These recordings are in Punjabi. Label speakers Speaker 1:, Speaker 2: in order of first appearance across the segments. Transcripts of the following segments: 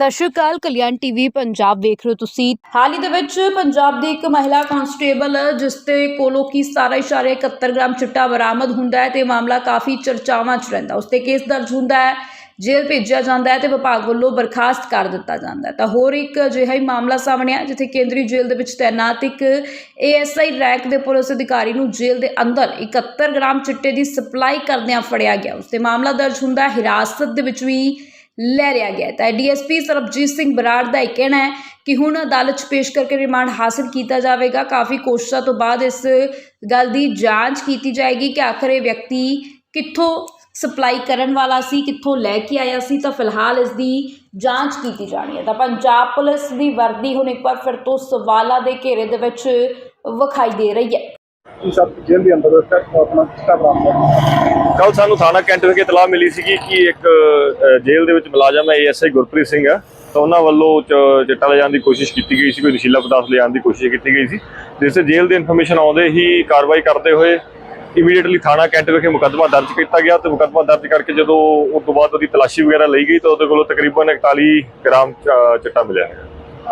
Speaker 1: ਸਤਿ ਸ਼੍ਰੀ ਅਕਾਲ, ਕਲਿਆਣ ਟੀਵੀ, ਪੰਜਾਬ ਵੇਖ ਰਹੇ ਹੋ ਤੁਸੀਂ। ਹਾਲ ਹੀ ਦੇ ਵਿੱਚ ਪੰਜਾਬ ਦੀ ਇੱਕ ਮਹਿਲਾ ਕਾਂਸਟੇਬਲ, ਜਿਸ ਤੇ ਕੋਲੋਂ ਕੀ 17.71 ਗ੍ਰਾਮ ਚਿੱਟਾ ਬਰਾਮਦ ਹੁੰਦਾ ਹੈ ਤੇ ਮਾਮਲਾ ਕਾਫੀ ਚਰਚਾਵਾਂ 'ਚ ਰਹਿੰਦਾ ਉਸ ਤੇ ਕੇਸ ਦਰਜ ਹੁੰਦਾ ਹੈ, ਜੇਲ੍ਹ ਭੇਜਿਆ ਜਾਂਦਾ ਹੈ ਤੇ ਵਿਭਾਗ ਵੱਲੋਂ ਬਰਖਾਸਤ ਕਰ ਦਿੱਤਾ ਜਾਂਦਾ ਹੈ। ਤਾਂ ਹੋਰ ਇੱਕ ਅਜਿਹਾ ਹੀ ਮਾਮਲਾ ਸਾਹਮਣੇ ਆ ਜਿੱਥੇ ਕੇਂਦਰੀ ਜੇਲ੍ਹ ਦੇ ਵਿੱਚ ਤਾਇਨਾਤ ਇੱਕ ਏਐਸਆਈ ਰੈਂਕ ਦੇ ਪੁਲਿਸ ਅਧਿਕਾਰੀ ਨੂੰ ਜੇਲ੍ਹ ਦੇ ਅੰਦਰ 71 ਗ੍ਰਾਮ ਚਿੱਟੇ ਦੀ ਸਪਲਾਈ ਕਰਦਿਆਂ ਫੜਿਆ ਗਿਆ। ਉਸ ਤੇ ਮਾਮਲਾ ਦਰਜ ਹੁੰਦਾ ਹਿਰਾਸਤ ਦੇ ਵਿੱਚ ਵੀ ਲੈ ਲਿਆ ਗਿਆ ਹੈ। ਤਾਂ ਡੀਐਸਪੀ ਸਰਬਜੀਤ ਸਿੰਘ ਬਰਾੜ ਦਾ ਇਹ ਕਹਿਣਾ ਹੈ ਕਿ ਹੁਣ ਅਦਾਲਤ 'ਚ ਪੇਸ਼ ਕਰਕੇ ਰਿਮਾਂਡ ਹਾਸਲ ਕੀਤਾ ਜਾਵੇਗਾ। ਕਾਫੀ ਕੋਸ਼ਿਸ਼ਾਂ ਤੋਂ ਬਾਅਦ ਇਸ ਗੱਲ ਦੀ ਜਾਂਚ ਕੀਤੀ ਜਾਏਗੀ ਕਿ ਆਖਰ ਇਹ ਵਿਅਕਤੀ ਕਿੱਥੋਂ ਸਪਲਾਈ ਕਰਨ ਵਾਲਾ ਸੀ, ਕਿੱਥੋਂ ਲੈ ਕੇ ਆਇਆ ਸੀ। ਤਾਂ ਫਿਲਹਾਲ ਇਸ ਦੀ ਜਾਂਚ ਕੀਤੀ ਜਾਣੀ ਹੈ। ਤਾਂ ਪੰਜਾਬ ਪੁਲਿਸ ਦੀ ਵਰਦੀ ਹੁਣ ਇੱਕ ਵਾਰ ਫਿਰ ਤੋਂ ਸਵਾਲਾਂ ਦੇ ਘੇਰੇ ਦੇ ਵਿੱਚ ਵਿਖਾਈ ਦੇ ਰਹੀ ਹੈ।
Speaker 2: ਕਿ ਸਭ ਜੇਲ੍ਹ ਦੇ ਅੰਦਰ ਉਸ ਆਪਣਾ ਚਿੱਟਾ ਬਰਾਮਦ ਹੋਇਆ।
Speaker 3: ਕੱਲ ਸਾਨੂੰ ਥਾਣਾ ਕੈਂਟ ਵਿਖੇ ਇਤਲਾਹ ਮਿਲੀ ਸੀਗੀ ਕਿ ਇੱਕ ਜੇਲ੍ਹ ਦੇ ਵਿੱਚ ਮੁਲਾਜ਼ਮ ਹੈ ਏਐਸਆਈ ਗੁਰਪ੍ਰੀਤ ਸਿੰਘ ਹੈ ਤਾਂ ਉਹਨਾਂ ਵੱਲੋਂ ਚਿੱਟਾ ਲੈ ਜਾਣ ਦੀ ਕੋਸ਼ਿਸ਼ ਕੀਤੀ ਗਈ ਸੀ ਕੋਈ ਨਸ਼ੀਲਾ ਪਦਾਰਥ ਲੈ ਜਾਣ ਦੀ ਕੋਸ਼ਿਸ਼ ਕੀਤੀ ਗਈ ਸੀ। ਜਿਸ ਤੇ ਜੇਲ੍ਹ ਦੇ ਇਨਫੋਰਮੇਸ਼ਨ ਆਉਂਦੇ ਹੀ ਕਾਰਵਾਈ ਕਰਦੇ ਹੋਏ ਇਮੀਡੀਏਟਲੀ ਥਾਣਾ ਕੈਂਟ ਵਿਖੇ ਮੁਕੱਦਮਾ ਦਰਜ ਕੀਤਾ ਗਿਆ ਤੇ ਮੁਕੱਦਮਾ ਦਰਜ ਕਰਕੇ ਜਦੋਂ ਉਸ ਤੋਂ ਬਾਅਦ ਉਹਦੀ ਤਲਾਸ਼ੀ ਵਗੈਰਾ ਲਈ ਗਈ ਤਾਂ ਉਹਦੇ ਕੋਲੋਂ ਤਕਰੀਬਨ 41 ਗ੍ਰਾਮ ਚਿੱਟਾ ਮਿਲਿਆ।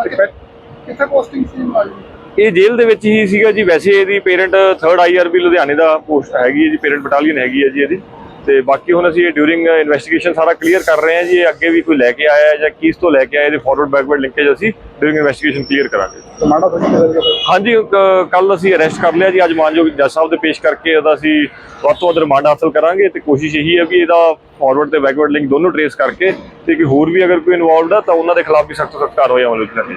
Speaker 2: ਕਿੱਥੇ ਪੋਸਟਿੰਗ ਸੀ ਮਾਜੀ
Speaker 3: ਇਹ ਜੇਲ੍ਹ ਦੇ ਵਿੱਚ ਹੀ ਸੀਗਾ ਜੀ। ਵੈਸੇ ਇਹਦੀ ਪੇਰੈਂਟ 3rd ਆਈਆਰਬੀ ਲੁਧਿਆਣੇ ਦਾ ਪੋਸਟ ਹੈਗੀ ਹੈ ਜੀ ਪੇਰੈਂਟ ਬਟਾਲੀਅਨ ਹੈਗੀ ਹੈ ਜੀ ਇਹਦੀ। ਤੇ ਬਾਕੀ ਹੁਣ ਅਸੀਂ ਇਹ ਡਿਊਰਿੰਗ ਇਨਵੈਸਟੀਗੇਸ਼ਨ ਸਾਰਾ ਕਲੀਅਰ ਕਰ ਰਹੇ ਹਾਂ ਜੀ ਇਹ ਅੱਗੇ ਵੀ ਕੋਈ ਲੈ ਕੇ ਆਇਆ ਹੈ ਜਾਂ ਕਿਸ ਤੋਂ ਲੈ ਕੇ ਆਇਆ ਇਹਦੇ ਫਾਰਵਰਡ ਬੈਕਵਰਡ ਲਿੰਕੇਜ ਅਸੀਂ ਡਿਊਰਿੰਗ ਇਨਵੈਸਟੀਗੇਸ਼ਨ ਕਲੀਅਰ ਕਰਾਂਗੇ। ਹਾਂਜੀ ਕੱਲ ਅਸੀਂ ਅਰੈਸਟ ਕਰ ਲਿਆ ਜੀ। ਅੱਜ ਮਾਨਯੋਗ ਜੱਜ ਸਾਹਿਬ ਦੇ ਪੇਸ਼ ਕਰਕੇ ਉਹਦਾ ਅਸੀਂ ਵੱਧ ਤੋਂ ਵੱਧ ਰਿਮਾਂਡ ਹਾਸਲ ਕਰਾਂਗੇ ਤੇ ਕੋਸ਼ਿਸ਼ ਇਹੀ ਹੈ ਵੀ ਇਹਦਾ ਫਾਰਵਰਡ ਤੇ ਬੈਕਵਰਡ ਲਿੰਕ ਦੋਨੋਂ ਟਰੇਸ ਕਰਕੇ ਤੇ ਕਿ ਹੋਰ ਵੀ ਅਗਰ ਕੋਈ ਇਨਵੋਲਵਡ ਆ ਤਾਂ ਉਹਨਾਂ ਦੇ ਖਿਲਾਫ ਵੀ ਸਖਤ ਸਖਤ ਕਾਰਵਾਈ ਅਮਲ ਵਿੱਚ
Speaker 2: ਚਾਹੁੰਦੇ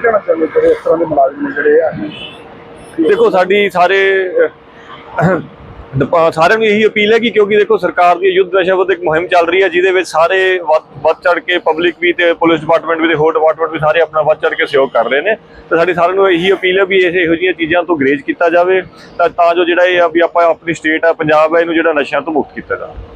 Speaker 2: ਇਸ ਤਰ੍ਹਾਂ ਦੇ ਮੁਲਾਜ਼ਮ ਨੇ ਜਿਹੜੇ ਆ?
Speaker 3: ਦੇਖੋ ਸਾਡੀ ਸਾਰੇ ਸਾਰਿਆਂ ਨੂੰ ਇਹੀ ਅਪੀਲ ਹੈ ਕਿ ਕਿਉਂਕਿ ਦੇਖੋ ਸਰਕਾਰ ਦੀ ਯੁੱਧ ਨਸ਼ਾ ਵਿਰੁੱਧ ਇੱਕ ਮੁਹਿੰਮ ਚੱਲ ਰਹੀ ਹੈ ਜਿਹਦੇ ਵਿੱਚ ਸਾਰੇ ਵੱਧ ਵੱਧ ਚੜ ਕੇ ਪਬਲਿਕ ਵੀ ਤੇ ਪੁਲਿਸ ਡਿਪਾਰਟਮੈਂਟ ਵੀ ਤੇ ਹੋਰ ਡਿਪਾਰਟਮੈਂਟ ਵੀ ਸਾਰੇ ਆਪਣਾ ਵੱਧ ਚੜ ਕੇ ਸਹਿਯੋਗ ਕਰ ਰਹੇ ਨੇ। ਤੇ ਸਾਡੀ ਸਾਰਿਆਂ ਨੂੰ ਇਹੀ ਅਪੀਲ ਹੈ ਵੀ ਇਹ ਇਹੋ ਜਿਹੀਆਂ ਚੀਜ਼ਾਂ ਤੋਂ ਗਰੇਜ ਕੀਤਾ ਜਾਵੇ ਤਾਂ ਤਾਂ ਜੋ ਜਿਹੜਾ ਇਹ ਆ ਵੀ ਆਪਾਂ ਆਪਣੀ ਸਟੇਟ ਆ ਪੰਜਾਬ ਹੈ ਇਹਨੂੰ ਜਿਹੜਾ ਨਸ਼ਿਆਂ ਤੋਂ ਮੁਕਤ ਕੀਤਾ ਜਾਵੇ।